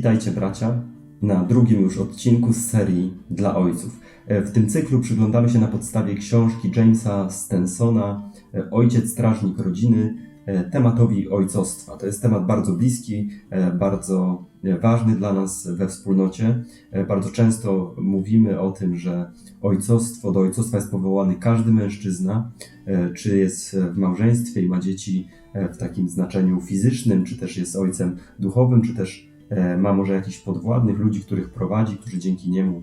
Witajcie bracia na drugim już odcinku z serii Dla Ojców. E, W tym cyklu przyglądamy się na podstawie książki Jamesa Stensona e, Ojciec Strażnik Rodziny e, tematowi ojcostwa. To jest temat bardzo bliski, bardzo ważny dla nas we wspólnocie. Bardzo często mówimy o tym, że ojcostwo, do ojcostwa jest powołany każdy mężczyzna, czy jest w małżeństwie i ma dzieci w takim znaczeniu fizycznym, czy też jest ojcem duchowym, czy też ma może jakichś podwładnych ludzi, których prowadzi, którzy dzięki niemu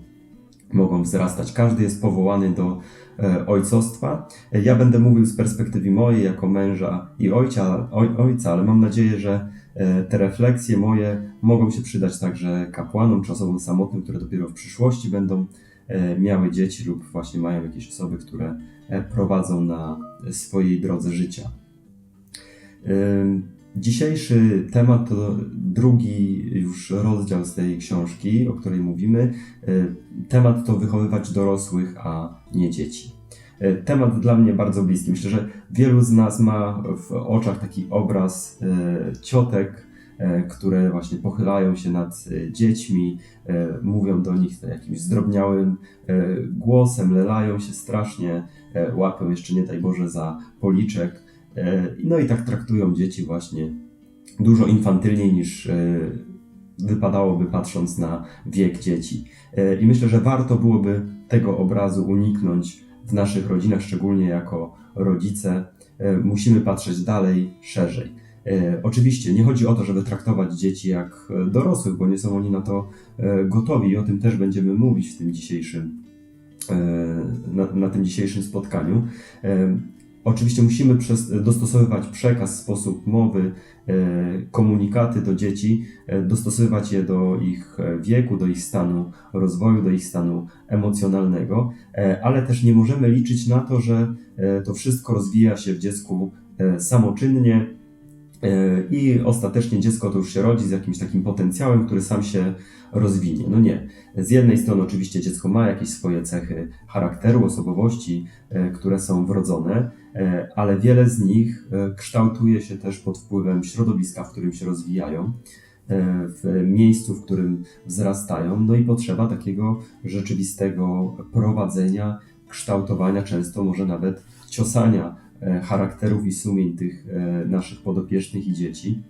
mogą wzrastać. Każdy jest powołany do e, ojcostwa. E, Ja będę mówił z perspektywy mojej, jako męża i ojca, oj, ojca, ale mam nadzieję, że e, te refleksje moje mogą się przydać także kapłanom czy osobom samotnym, które dopiero w przyszłości będą e, miały dzieci lub właśnie mają jakieś osoby, które e, prowadzą na swojej drodze życia. Dzisiejszy temat to drugi już rozdział z tej książki, o której mówimy. Y, Temat to wychowywać dorosłych, a nie dzieci. Y, Temat dla mnie bardzo bliski. Myślę, że wielu z nas ma w oczach taki obraz y, ciotek, które właśnie pochylają się nad dziećmi, mówią do nich jakimś zdrobniałym głosem, lelają się strasznie, łapią jeszcze nie daj Boże za policzek. E, No i tak traktują dzieci właśnie dużo infantylniej niż e, wypadałoby patrząc na wiek dzieci. E, I myślę, że warto byłoby tego obrazu uniknąć w naszych rodzinach, szczególnie jako rodzice. Musimy patrzeć dalej, szerzej. Oczywiście nie chodzi o to, żeby traktować dzieci jak dorosłych, bo nie są oni na to gotowi i o tym też będziemy mówić w tym dzisiejszym, na, na tym dzisiejszym spotkaniu. E, Oczywiście musimy przez, dostosowywać przekaz, sposób mowy, e, komunikaty do dzieci, e, dostosowywać je do ich e, wieku, do ich stanu rozwoju, do ich stanu emocjonalnego, e, ale też nie możemy liczyć na to, że e, to wszystko rozwija się w dziecku e, samoczynnie e, i ostatecznie dziecko to już się rodzi z jakimś takim potencjałem, który sam się rozwinie. No nie. Z jednej strony oczywiście dziecko ma jakieś swoje cechy charakteru, osobowości, e, które są wrodzone, e, ale wiele z nich e, kształtuje się też pod wpływem środowiska, w którym się rozwijają, e, w miejscu, w którym wzrastają, no i potrzeba takiego rzeczywistego prowadzenia, kształtowania, często może nawet ciosania e, charakterów i sumień tych e, naszych podopiecznych i dzieci.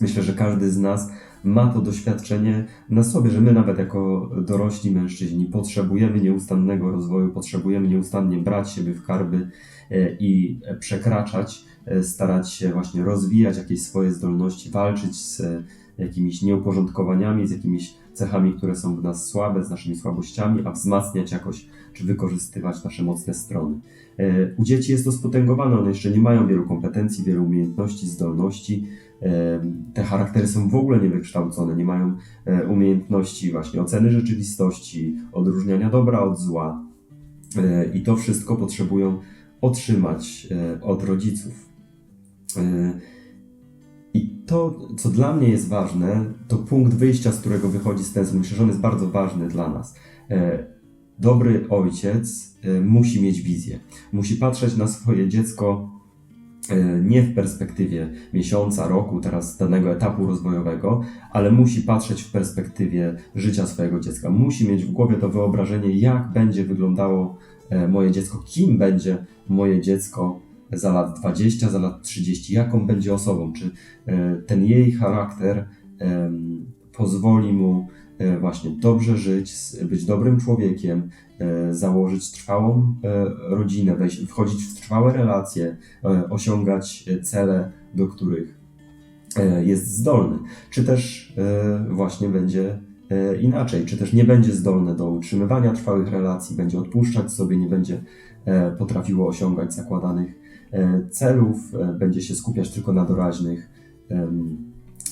Myślę, że każdy z nas ma to doświadczenie na sobie, że my nawet jako dorośli mężczyźni potrzebujemy nieustannego rozwoju, potrzebujemy nieustannie brać siebie w karby e, i przekraczać, e, starać się właśnie rozwijać jakieś swoje zdolności, walczyć z e, jakimiś nieuporządkowaniami, z jakimiś cechami, które są w nas słabe, z naszymi słabościami, a wzmacniać jakoś czy wykorzystywać nasze mocne strony. E, U dzieci jest to spotęgowane, one jeszcze nie mają wielu kompetencji, wielu umiejętności, zdolności. E, Te charaktery są w ogóle niewykształcone, nie mają e, umiejętności właśnie oceny rzeczywistości, odróżniania dobra od zła. I to wszystko potrzebują otrzymać od rodziców. I to, co dla mnie jest ważne, to punkt wyjścia, z którego wychodzi Stenson. Myślę, że on jest bardzo ważny dla nas. E, Dobry ojciec e, musi mieć wizję. Musi patrzeć na swoje dziecko e, nie w perspektywie miesiąca, roku, teraz danego etapu rozwojowego, ale musi patrzeć w perspektywie życia swojego dziecka. Musi mieć w głowie to wyobrażenie, jak będzie wyglądało moje dziecko, kim będzie moje dziecko za lat 20, za lat 30, jaką będzie osobą, czy e, ten jej charakter pozwoli mu e, właśnie dobrze żyć, być dobrym człowiekiem, e, założyć trwałą rodzinę, wejść, wchodzić w trwałe relacje, osiągać cele, do których jest zdolny. Czy też właśnie będzie inaczej, czy też nie będzie zdolny do utrzymywania trwałych relacji, będzie odpuszczać sobie, nie będzie potrafiło osiągać zakładanych celów, e, będzie się skupiać tylko na doraźnych,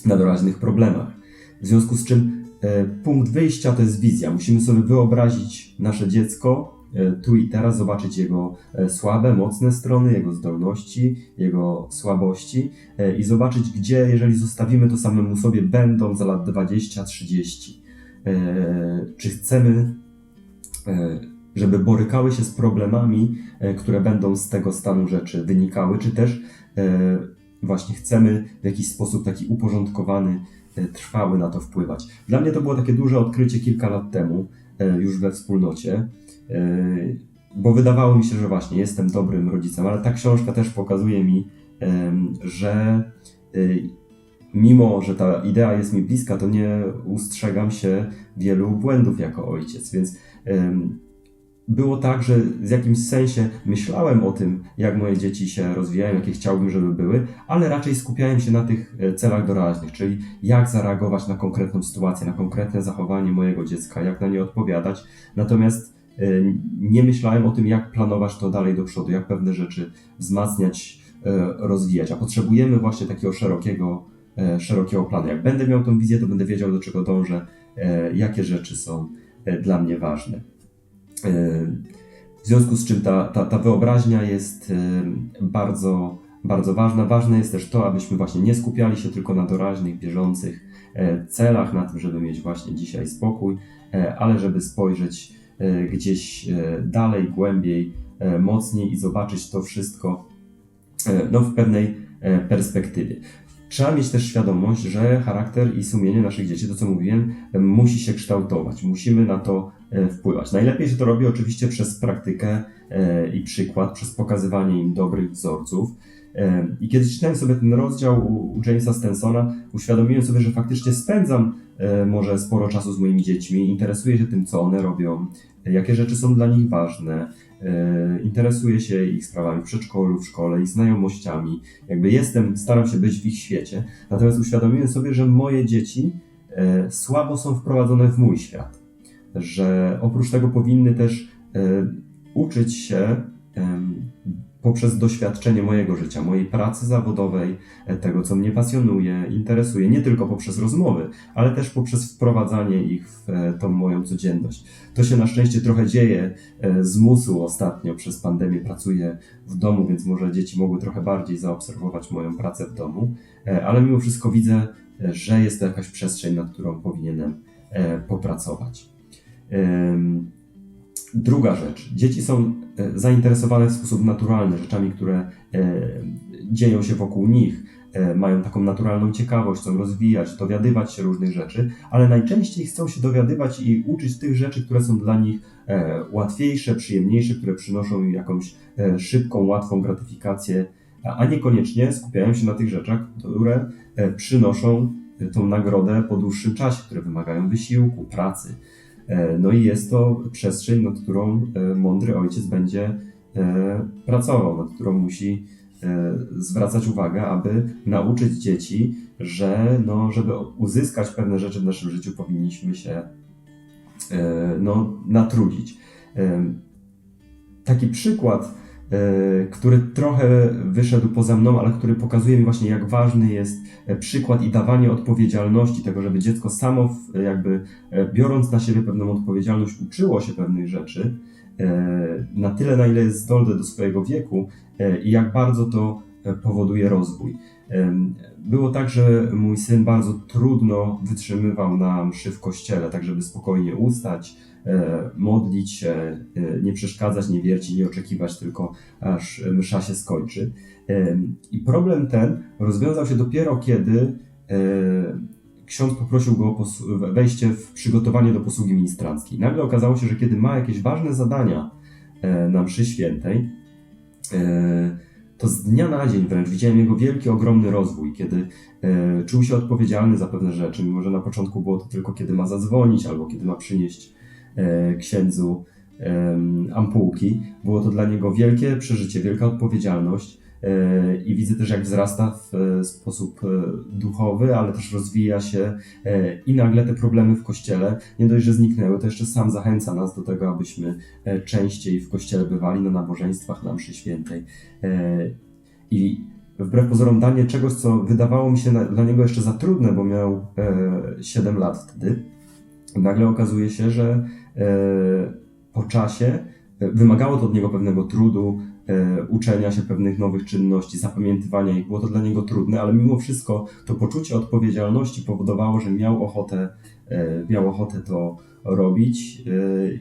na doraźnych problemach. W związku z czym e, punkt wyjścia to jest wizja. Musimy sobie wyobrazić nasze dziecko e, tu i teraz, zobaczyć jego e, słabe, mocne strony, jego zdolności, jego słabości e, i zobaczyć, gdzie, jeżeli zostawimy to samemu sobie, będą za lat 20-30. E, Czy chcemy, e, żeby borykały się z problemami, e, które będą z tego stanu rzeczy wynikały, czy też e, właśnie chcemy w jakiś sposób taki uporządkowany e, trwały na to wpływać. Dla mnie to było takie duże odkrycie kilka lat temu, e, już we wspólnocie, e, bo wydawało mi się, że właśnie jestem dobrym rodzicem, ale ta książka też pokazuje mi, że e, mimo, że ta idea jest mi bliska, to nie ustrzegam się wielu błędów jako ojciec, więc było tak, że w jakimś sensie myślałem o tym, jak moje dzieci się rozwijają, jakie chciałbym, żeby były, ale raczej skupiałem się na tych e, celach doraźnych, czyli jak zareagować na konkretną sytuację, na konkretne zachowanie mojego dziecka, jak na nie odpowiadać. Natomiast e, nie myślałem o tym, jak planować to dalej do przodu, jak pewne rzeczy wzmacniać, e, rozwijać. A potrzebujemy właśnie takiego szerokiego, szerokiego planu. Jak będę miał tą wizję, to będę wiedział, do czego dążę, jakie rzeczy są dla mnie ważne. W związku z czym ta, ta, ta wyobraźnia jest e, bardzo, bardzo ważna. Ważne jest też to, abyśmy właśnie nie skupiali się tylko na doraźnych, bieżących e, celach, na tym, żeby mieć właśnie dzisiaj spokój, e, ale żeby spojrzeć e, gdzieś dalej, głębiej, mocniej i zobaczyć to wszystko no, w pewnej perspektywie. Trzeba mieć też świadomość, że charakter i sumienie naszych dzieci, to co mówiłem, musi się kształtować. Musimy na to wpływać. Najlepiej się to robi oczywiście przez praktykę e, i przykład, przez pokazywanie im dobrych wzorców. E, I kiedy czytałem sobie ten rozdział u, Jamesa Stensona, uświadomiłem sobie, że faktycznie spędzam e, może sporo czasu z moimi dziećmi, interesuję się tym, co one robią, e, jakie rzeczy są dla nich ważne, e, interesuję się ich sprawami w przedszkolu, w szkole, ich znajomościami. Jakby jestem, staram się być w ich świecie. Natomiast uświadomiłem sobie, że moje dzieci e, słabo są wprowadzone w mój świat. Że oprócz tego powinny też e, uczyć się poprzez doświadczenie mojego życia, mojej pracy zawodowej, e, tego, co mnie pasjonuje, interesuje, nie tylko poprzez rozmowy, ale też poprzez wprowadzanie ich w e, tą moją codzienność. To się na szczęście trochę dzieje z musu ostatnio, przez pandemię pracuję w domu, więc może dzieci mogły trochę bardziej zaobserwować moją pracę w domu, ale mimo wszystko widzę, że jest to jakaś przestrzeń, nad którą powinienem popracować. Druga rzecz. Dzieci są e, zainteresowane w sposób naturalny rzeczami, które e, dzieją się wokół nich. E, Mają taką naturalną ciekawość, chcą rozwijać, dowiadywać się różnych rzeczy, ale najczęściej chcą się dowiadywać i uczyć tych rzeczy, które są dla nich łatwiejsze, przyjemniejsze, które przynoszą im jakąś szybką, łatwą gratyfikację, a niekoniecznie skupiają się na tych rzeczach, które przynoszą tą nagrodę po dłuższym czasie, które wymagają wysiłku, pracy. E, No i jest to przestrzeń, nad którą e, mądry ojciec będzie e, pracował, nad którą musi zwracać uwagę, aby nauczyć dzieci, że no, żeby uzyskać pewne rzeczy w naszym życiu, powinniśmy się no, natrudzić. Taki przykład, który trochę wyszedł poza mną, ale który pokazuje mi właśnie, jak ważny jest e, przykład i dawanie odpowiedzialności tego, żeby dziecko samo, w- jakby e, biorąc na siebie pewną odpowiedzialność, uczyło się pewnych rzeczy e, na tyle, na ile jest zdolne do swojego wieku e, i jak bardzo to e, powoduje rozwój. Było tak, że mój syn bardzo trudno wytrzymywał na mszy w kościele, tak żeby spokojnie ustać, e, modlić się, e, nie przeszkadzać, nie wiercić, nie oczekiwać tylko aż msza się skończy. I problem ten rozwiązał się dopiero kiedy e, ksiądz poprosił go o wejście w przygotowanie do posługi ministranckiej. Nagle okazało się, że kiedy ma jakieś ważne zadania na mszy świętej, to z dnia na dzień wręcz widziałem jego wielki, ogromny rozwój, kiedy e, czuł się odpowiedzialny za pewne rzeczy, mimo że na początku było to tylko kiedy ma zadzwonić albo kiedy ma przynieść e, księdzu ampułki. Było to dla niego wielkie przeżycie, wielka odpowiedzialność i widzę też jak wzrasta w e, sposób e, duchowy, ale też rozwija się e, i nagle te problemy w kościele nie dość, że zniknęły, to jeszcze sam zachęca nas do tego, abyśmy e, częściej w kościele bywali na nabożeństwach, na mszy świętej. E, I wbrew pozorom danie czegoś, co wydawało mi się dla niego jeszcze za trudne, bo miał e, 7 lat wtedy, nagle okazuje się, że e, po czasie e, wymagało to od niego pewnego trudu, e, uczenia się pewnych nowych czynności, zapamiętywania ich. Było to dla niego trudne, ale mimo wszystko to poczucie odpowiedzialności powodowało, że miał ochotę, e, miał ochotę to robić e,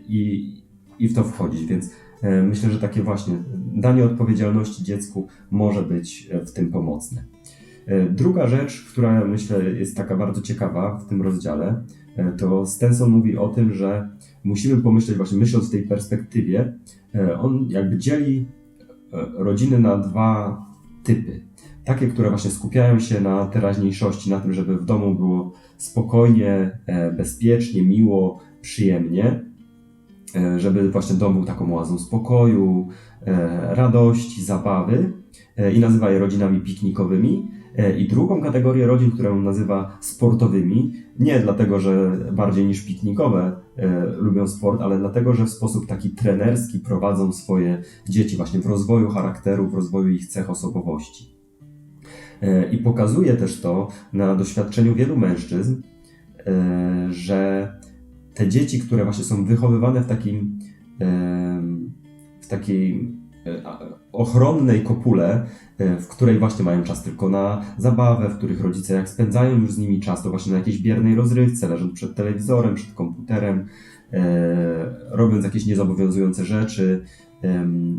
i, i w to wchodzić. Więc e, myślę, że takie właśnie danie odpowiedzialności dziecku może być e, w tym pomocne. E, Druga rzecz, która myślę jest taka bardzo ciekawa w tym rozdziale, e, to Stenson mówi o tym, że musimy pomyśleć, właśnie myśląc w tej perspektywie, e, on jakby dzieli e, rodziny na dwa typy. Takie, które właśnie skupiają się na teraźniejszości, na tym, żeby w domu było spokojnie, e, bezpiecznie, miło, przyjemnie, e, żeby właśnie dom był taką oazą spokoju, e, radości, zabawy e, i nazywa je rodzinami piknikowymi. E, I drugą kategorię rodzin, którą nazywa sportowymi, nie dlatego, że bardziej niż piknikowe e, lubią sport, ale dlatego, że w sposób taki trenerski prowadzą swoje dzieci właśnie w rozwoju charakteru, w rozwoju ich cech osobowości. E, I pokazuje też to na doświadczeniu wielu mężczyzn, że te dzieci, które właśnie są wychowywane w takim w takiej ochronnej kopule, e, w której właśnie mają czas tylko na zabawę, w których rodzice jak spędzają już z nimi czas, to właśnie na jakiejś biernej rozrywce, leżąc przed telewizorem, przed komputerem, e, robiąc jakieś niezobowiązujące rzeczy,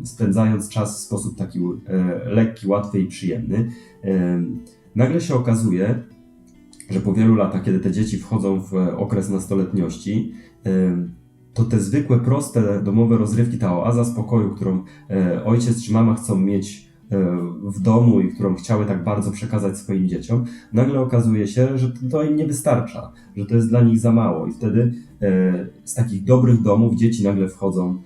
spędzając czas w sposób taki e, lekki, łatwy i przyjemny. Em, Nagle się okazuje, że po wielu latach, kiedy te dzieci wchodzą w e, okres nastoletniości, to te zwykłe, proste domowe rozrywki, ta oaza spokoju, którą e, ojciec czy mama chcą mieć e, w domu i którą chciały tak bardzo przekazać swoim dzieciom, nagle okazuje się, że to, im nie wystarcza, że to jest dla nich za mało. I wtedy e, z takich dobrych domów dzieci nagle wchodzą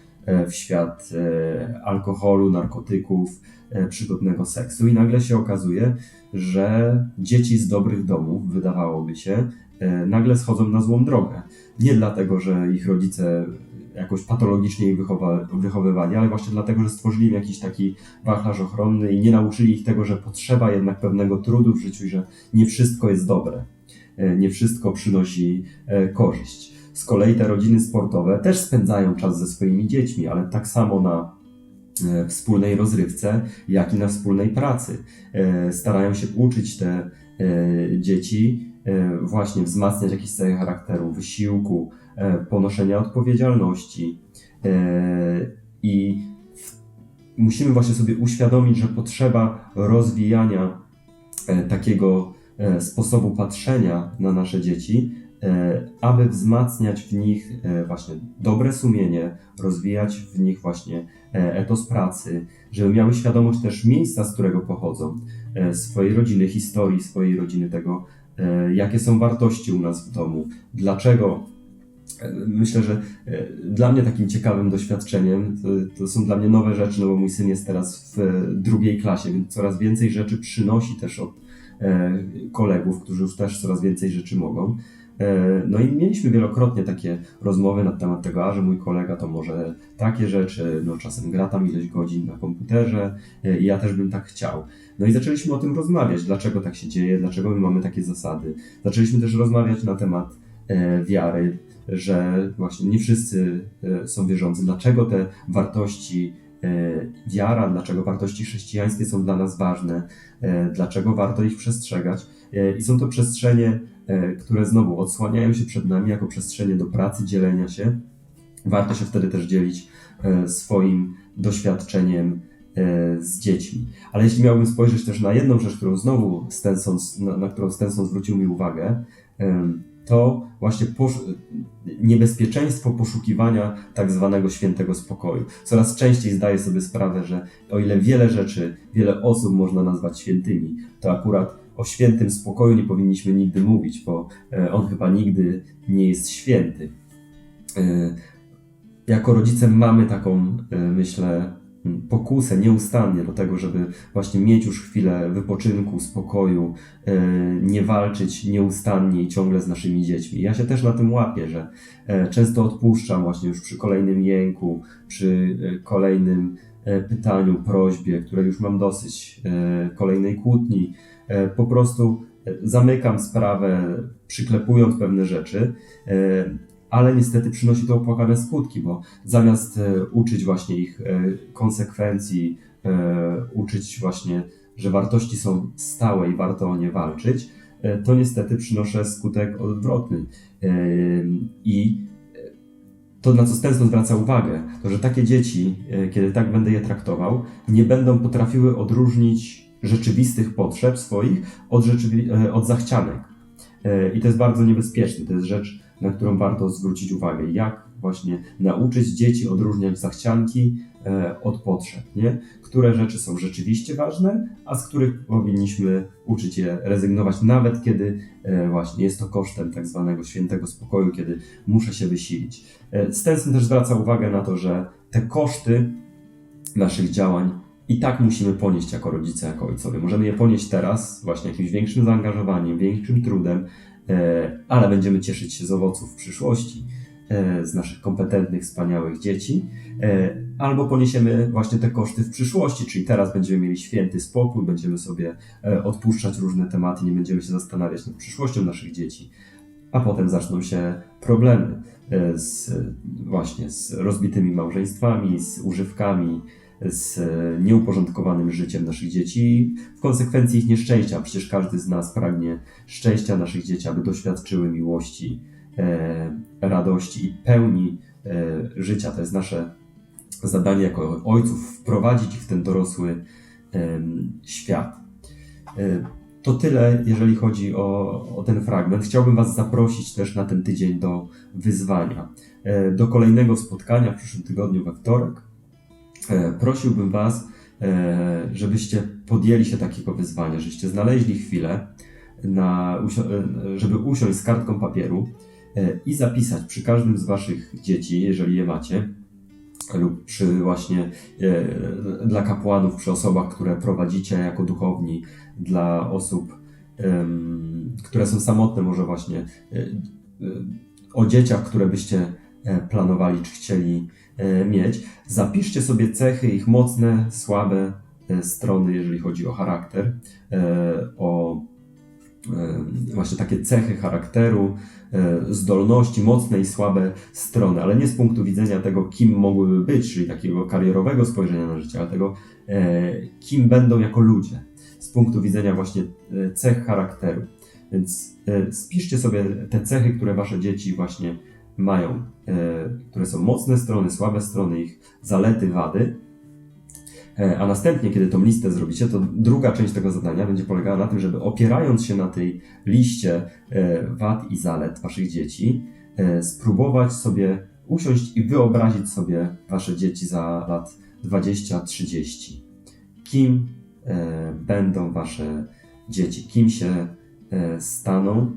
w świat e, alkoholu, narkotyków, e, przygodnego seksu i nagle się okazuje, że dzieci z dobrych domów, wydawałoby się, e, nagle schodzą na złą drogę. Nie dlatego, że ich rodzice jakoś patologicznie ich wychowywali, ale właśnie dlatego, że stworzyli im jakiś taki wachlarz ochronny i nie nauczyli ich tego, że potrzeba jednak pewnego trudu w życiu i że nie wszystko jest dobre, e, nie wszystko przynosi e, korzyść. Z kolei te rodziny sportowe też spędzają czas ze swoimi dziećmi, ale tak samo na e, wspólnej rozrywce, jak i na wspólnej pracy. E, Starają się uczyć te e, dzieci, właśnie wzmacniać jakieś cechy charakteru, wysiłku, ponoszenia odpowiedzialności. I musimy właśnie sobie uświadomić, że potrzeba rozwijania takiego sposobu patrzenia na nasze dzieci, aby wzmacniać w nich e, właśnie dobre sumienie, rozwijać w nich właśnie e, etos pracy, żeby miały świadomość też miejsca, z którego pochodzą, e, swojej rodziny, historii swojej rodziny, tego, e, jakie są wartości u nas w domu, dlaczego. e, Myślę, że e, dla mnie takim ciekawym doświadczeniem to, to są dla mnie nowe rzeczy, no bo mój syn jest teraz w e, drugiej klasie, więc coraz więcej rzeczy przynosi też od e, kolegów, którzy już też coraz więcej rzeczy mogą. E, No i mieliśmy wielokrotnie takie rozmowy na temat tego, a że mój kolega to może takie rzeczy, no czasem gra tam ileś godzin na komputerze e, i ja też bym tak chciał. No i zaczęliśmy o tym rozmawiać, dlaczego tak się dzieje, dlaczego my mamy takie zasady. Zaczęliśmy też rozmawiać na temat e, wiary, że właśnie nie wszyscy są wierzący, dlaczego te wartości wiara, dlaczego wartości chrześcijańskie są dla nas ważne, dlaczego warto ich przestrzegać. I są to przestrzenie, które znowu odsłaniają się przed nami jako przestrzenie do pracy, dzielenia się. Warto się wtedy też dzielić e, swoim doświadczeniem e, z dziećmi. Ale jeśli miałbym spojrzeć też na jedną rzecz, którą znowu Stenson, na, którą Stenson zwrócił mi uwagę, to właśnie posz- niebezpieczeństwo poszukiwania tak zwanego świętego spokoju. Coraz częściej zdaję sobie sprawę, że o ile wiele rzeczy, wiele osób można nazwać świętymi, to akurat o świętym spokoju nie powinniśmy nigdy mówić, bo e, on chyba nigdy nie jest święty. E, Jako rodzice mamy taką, e, myślę, pokusę nieustannie do tego, żeby właśnie mieć już chwilę wypoczynku, spokoju, nie walczyć nieustannie i ciągle z naszymi dziećmi. Ja się też na tym łapię, że często odpuszczam właśnie już przy kolejnym jęku, przy kolejnym pytaniu, prośbie, której już mam dosyć, kolejnej kłótni. E, Po prostu e, zamykam sprawę, przyklepując pewne rzeczy, e, ale niestety przynosi to opłakane skutki, bo zamiast uczyć właśnie ich konsekwencji, uczyć właśnie, że wartości są stałe i warto o nie walczyć, to niestety przynoszę skutek odwrotny. I to, na co Stenson zwraca uwagę, to że takie dzieci, kiedy tak będę je traktował, nie będą potrafiły odróżnić rzeczywistych potrzeb swoich od, rzeczywi- e, od zachcianek. E, I to jest bardzo niebezpieczne. To jest rzecz, na którą warto zwrócić uwagę. Jak właśnie nauczyć dzieci odróżniać zachcianki e, od potrzeb, nie? Które rzeczy są rzeczywiście ważne, a z których powinniśmy uczyć je rezygnować, nawet kiedy właśnie jest to kosztem tak zwanego świętego spokoju, kiedy muszę się wysilić. Stenson też zwraca uwagę na to, że te koszty naszych działań i tak musimy ponieść jako rodzice, jako ojcowie. Możemy je ponieść teraz, właśnie jakimś większym zaangażowaniem, większym trudem, e, ale będziemy cieszyć się z owoców w przyszłości, e, z naszych kompetentnych, wspaniałych dzieci, e, albo poniesiemy właśnie te koszty w przyszłości, czyli teraz będziemy mieli święty spokój, będziemy sobie odpuszczać różne tematy, nie będziemy się zastanawiać nad przyszłością naszych dzieci, a potem zaczną się problemy z, właśnie z rozbitymi małżeństwami, z używkami, z e, nieuporządkowanym życiem naszych dzieci i w konsekwencji ich nieszczęścia. Przecież każdy z nas pragnie szczęścia naszych dzieci, aby doświadczyły miłości, e, radości i pełni e, życia. To jest nasze zadanie jako ojców wprowadzić ich w ten dorosły em, świat. E, To tyle, jeżeli chodzi o, o ten fragment. Chciałbym Was zaprosić też na ten tydzień do wyzwania. E, Do kolejnego spotkania w przyszłym tygodniu we wtorek. E, Prosiłbym Was, e, żebyście podjęli się takiego wyzwania, żebyście znaleźli chwilę, na, e, żeby usiąść z kartką papieru i zapisać przy każdym z Waszych dzieci, jeżeli je macie, lub przy właśnie dla kapłanów, przy osobach, które prowadzicie jako duchowni, dla osób, które są samotne, może właśnie o dzieciach, które byście planowali czy chcieli mieć. Zapiszcie sobie cechy, ich mocne, słabe e, strony, jeżeli chodzi o charakter, e, o e, właśnie takie cechy charakteru, e, zdolności, mocne i słabe strony, ale nie z punktu widzenia tego, kim mogłyby być, czyli takiego karierowego spojrzenia na życie, ale tego, e, kim będą jako ludzie, z punktu widzenia właśnie e, cech charakteru. Więc e, spiszcie sobie te cechy, które wasze dzieci właśnie mają, e, które są mocne strony, słabe strony, ich zalety, wady. E, A następnie, kiedy tą listę zrobicie, to druga część tego zadania będzie polegała na tym, żeby opierając się na tej liście e, wad i zalet waszych dzieci, spróbować sobie usiąść i wyobrazić sobie wasze dzieci za lat 20-30. Kim będą wasze dzieci, kim się staną.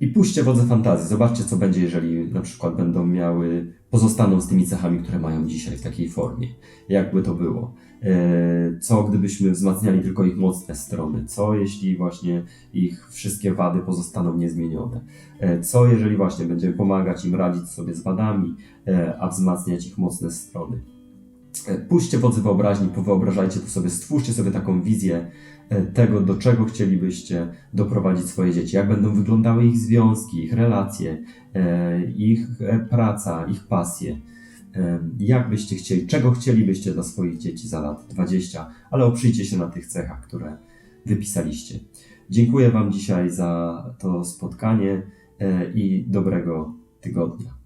I puśćcie wodze fantazji. Zobaczcie, co będzie, jeżeli na przykład będą miały, pozostaną z tymi cechami, które mają dzisiaj w takiej formie. Jakby to było. E, Co gdybyśmy wzmacniali tylko ich mocne strony? Co jeśli właśnie ich wszystkie wady pozostaną niezmienione? E, Co jeżeli właśnie będziemy pomagać im radzić sobie z wadami, e, a wzmacniać ich mocne strony? E, Puśćcie wodze wyobraźni, powyobrażajcie to sobie, stwórzcie sobie taką wizję e, tego, do czego chcielibyście doprowadzić swoje dzieci, jak będą wyglądały ich związki, ich relacje, e, ich praca, ich pasje. Jak byście chcieli, czego chcielibyście dla swoich dzieci za lat 20, ale oprzyjcie się na tych cechach, które wypisaliście. Dziękuję Wam dzisiaj za to spotkanie i dobrego tygodnia.